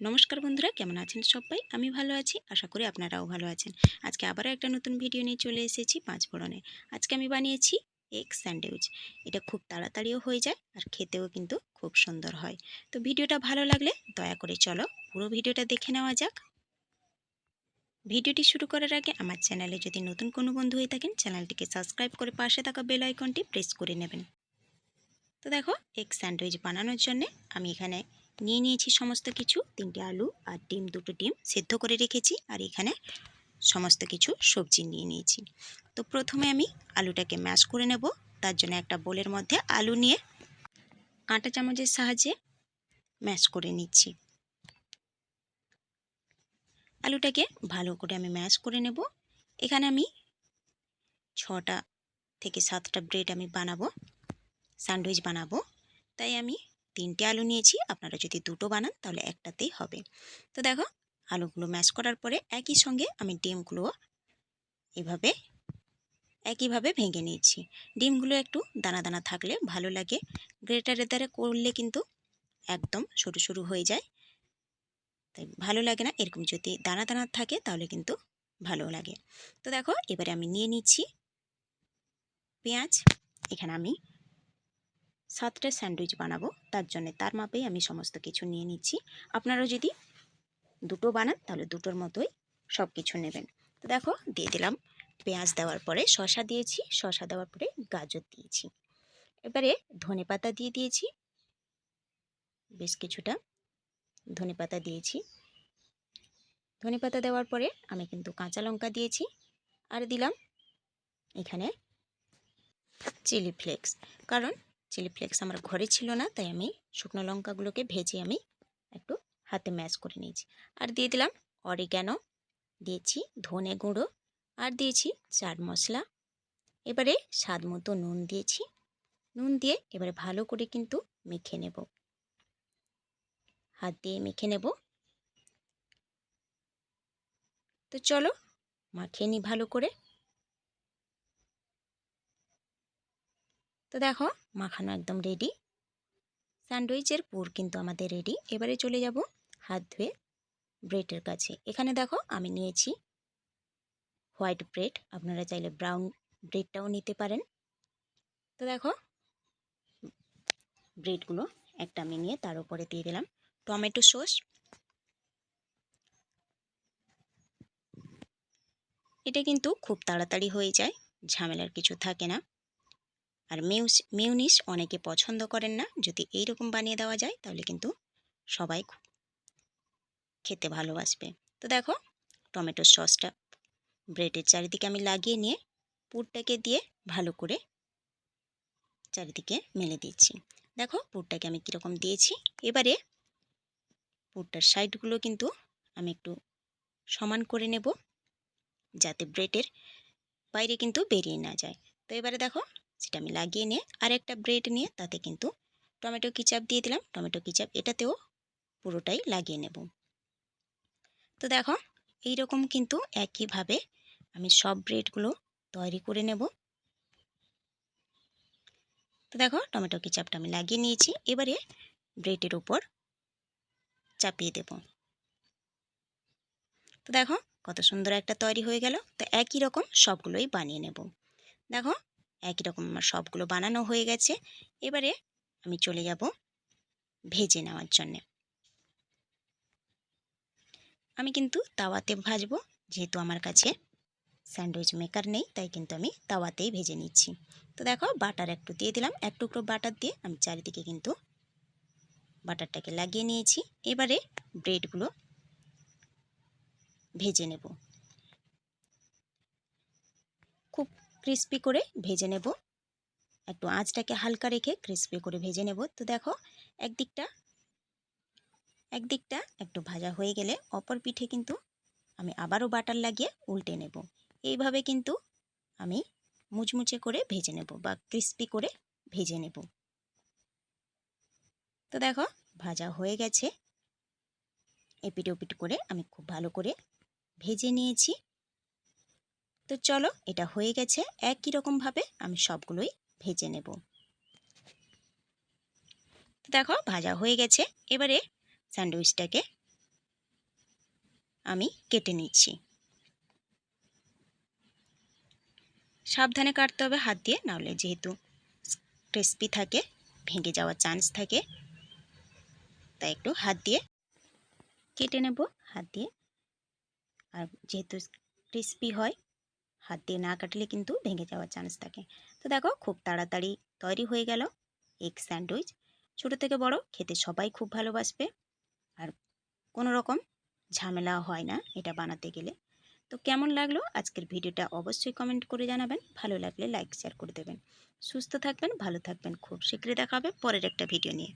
নমস্কার বন্ধুরা, কেমন আছেন সবাই? আমি ভালো আছি, আশা করি আপনারাও ভালো আছেন। আজকে আবারও একটা নতুন ভিডিও নিয়ে চলে এসেছি পাঁচ ফোড়নে। আজকে আমি বানিয়েছি এগ স্যান্ডউইচ এটা খুব তাড়াতাড়িও হয়ে যায় আর খেতেও কিন্তু খুব সুন্দর হয়। তো ভিডিওটা ভালো লাগলে দয়া করে চলো পুরো ভিডিওটা দেখে নেওয়া যাক। ভিডিওটি শুরু করার আগে আমার চ্যানেলে যদি নতুন কোনো বন্ধু হয়ে থাকেন, চ্যানেলটিকে সাবস্ক্রাইব করে পাশে থাকা বেল আইকনটি প্রেস করে নেবেন। তো দেখো এগ স্যান্ডউইচ বানানোর জন্যে আমি এখানে নিয়ে নিয়েছি সমস্ত কিছু। তিনটে আলু আর ডিম, দুটো ডিম সেদ্ধ করে রেখেছি আর এখানে সমস্ত কিছু সবজি নিয়ে নিয়েছি। তো প্রথমে আমি আলুটাকে ম্যাশ করে নেব। তার জন্য একটা বোলের মধ্যে আলু নিয়ে কাঁটা চামচের সাহায্যে ম্যাশ করে নিচ্ছি। আলুটাকে ভালো করে আমি ম্যাশ করে নেব। এখানে আমি ছটা থেকে সাতটা ব্রেড আমি বানাবো। স্যান্ডউইচ বানাবো। তাই আমি তিনটে আলু নিয়েছি, আপনারা যদি দুটো বানান তাহলে একটাতেই হবে। তো দেখো, আলুগুলো ম্যাশ করার পরে একই সঙ্গে আমি ডিমগুলো এভাবে, একইভাবে ভেঙে নিয়েছি। ডিমগুলো একটু দানা দানা থাকলে ভালো লাগে। গ্রেটারের দ্বারা করলে কিন্তু একদম সরু সরু হয়ে যায়। তাই ভালো লাগে না, এরকম যদি দানা দানা থাকে তাহলে কিন্তু ভালো লাগে। তো দেখো, এবারে আমি নিয়ে নিচ্ছি পেঁয়াজ। এখানে আমি সাতটা স্যান্ডউইচ বানাবো, তার জন্য তার মাপেই আমি সমস্ত কিছু নিয়ে নিচ্ছি। আপনারা যদি দুটো বানান, তাহলে দুটোর মতোই সব কিছু নেবেন। তো দেখো, দিয়ে দিলাম পেঁয়াজ দেওয়ার পরে শশা দিয়েছি শশা দেওয়ার পরে গাজর দিয়েছি। এবারে ধনে পাতা দিয়ে দিয়েছি, বেশ কিছুটা ধনে পাতা দিয়েছি। ধনে পাতা দেওয়ার পরে আমি কিন্তু কাঁচা লঙ্কা দিয়েছি, আর দিলাম এখানে চিলি ফ্লেক্স। কারণ চিলি ফ্লেক্স আমার ঘরে ছিল না, তাই আমি শুকনো লঙ্কাগুলোকে ভেজে আমি একটু হাতে ম্যাশ করে নিয়েছি। আর দিয়ে দিলাম অরিগ্যানো দিয়েছি ধনে গুঁড়ো, আর দিয়েছি চাট মশলা। এবারে স্বাদ মতো নুন দিয়েছি। নুন দিয়ে এবারে ভালো করে কিন্তু মেখে নেব। হাত দিয়ে মেখে নেব। তো চলো, মাখিয়ে নিই ভালো করে। তো দেখো, মাখানো একদম রেডি স্যান্ডউইচের পুর কিন্তু আমাদের রেডি এবারে চলে যাব হাত ধুয়ে ব্রেডের কাছে। এখানে দেখো, আমি নিয়েছি হোয়াইট ব্রেড আপনারা চাইলে ব্রাউন ব্রেডটাও নিতে পারেন। তো দেখো ব্রেডগুলো একটা আমি নিয়ে তার উপরে দিয়ে দিলাম। টমেটো সস এটা কিন্তু খুব তাড়াতাড়ি হয়ে যায়, ঝামেলার কিছু থাকে না। আর মিউস, মিউনিস অনেকে পছন্দ করেন না। যদি এই রকম বানিয়ে দেওয়া যায়, তাহলে কিন্তু সবাই খেতে ভালোবাসবে। তো দেখো টমেটোর সসটা ব্রেডের চারিদিকে আমি লাগিয়ে নিয়ে পুরটাকে দিয়ে ভালো করে চারিদিকে মেলে দিচ্ছি। দেখো, পুরটাকে আমি কীরকম দিয়েছি। এবারে পুরটার সাইডগুলো কিন্তু আমি একটু সমান করে নেব, যাতে ব্রেডের বাইরে কিন্তু বেরিয়ে না যায়। তো এবারে দেখো সেটা আমি লাগিয়ে নিয়ে আরেকটা ব্রেড নিয়ে তাতে কিন্তু টমেটো কিচাপ দিয়ে দিলাম। টমেটো কিচাপ এটাতেও পুরোটাই লাগিয়ে নেব। তো দেখো এই রকম কিন্তু একইভাবে আমি সব ব্রেডগুলো তৈরি করে নেব। তো দেখো, টমেটো কিচাপটা আমি লাগিয়ে নিয়েছি। এবারে ব্রেডের উপর চাপিয়ে দেব। তো দেখো, কত সুন্দর একটা তৈরি হয়ে গেল। তো একই রকম সবগুলোই বানিয়ে নেব। দেখো একই রকম আমার সবগুলো বানানো হয়ে গেছে। এবারে আমি চলে যাব ভেজে নেওয়ার জন্যে। আমি কিন্তু তাওয়াতে ভাজবো, যেহেতু আমার কাছে স্যান্ডউইচ মেকার নেই, তাই কিন্তু আমি তাওয়াতেই ভেজে নিচ্ছি। তো দেখো, বাটার একটু দিয়ে দিলাম, এক টুকরো বাটার দিয়ে আমি চারিদিকে কিন্তু বাটারটাকে লাগিয়ে নিয়েছি। এবারে ব্রেডগুলো ভেজে নেব। খুব ক্রিস্পি করে ভেজে নেব। একটু আঁচটাকে হালকা রেখে ক্রিস্পি করে ভেজে নেব। তো দেখো, একদিকটা একদিকটা একটু ভাজা হয়ে গেলে অপর পিঠে কিন্তু আমি আবারও বাটার লাগিয়ে উল্টে নেব। এইভাবে কিন্তু আমি মুচমুচে করে ভেজে নেব বা ক্রিস্পি করে ভেজে নেব। তো দেখো, ভাজা হয়ে গেছে। এপিট ওপিট করে আমি খুব ভালো করে ভেজে নিয়েছি। তো চলো, এটা হয়ে গেছে। একই রকমভাবে আমি সবগুলোই ভেজে নেব। দেখো, ভাজা হয়ে গেছে। এবারে স্যান্ডউইচটাকে আমি কেটে নিচ্ছি। সাবধানে কাটতে হবে হাত দিয়ে, নাহলে যেহেতু ক্রিস্পি থাকে, ভেঙে যাওয়ার চান্স থাকে, তাই একটু হাত দিয়ে কেটে নেব, হাত দিয়ে। আর যেহেতু ক্রিস্পি হয় হাত দিয়ে না কাটলে কিন্তু ভেঙে যাওয়ার চান্স থাকে। তো দেখো খুব তাড়াতাড়ি তৈরি হয়ে গেল এগ স্যান্ডউইচ ছোটো থেকে বড়, খেতে সবাই খুব ভালোবাসবে। আর কোনো রকম ঝামেলা হয় না এটা বানাতে গেলে। তো কেমন লাগল আজকের ভিডিওটা অবশ্যই কমেন্ট করে জানাবেন। ভালো লাগলে লাইক শেয়ার করে দেবেন। সুস্থ থাকবেন, ভালো থাকবেন। খুব শীঘ্রই দেখা হবে পরের একটা ভিডিও নিয়ে।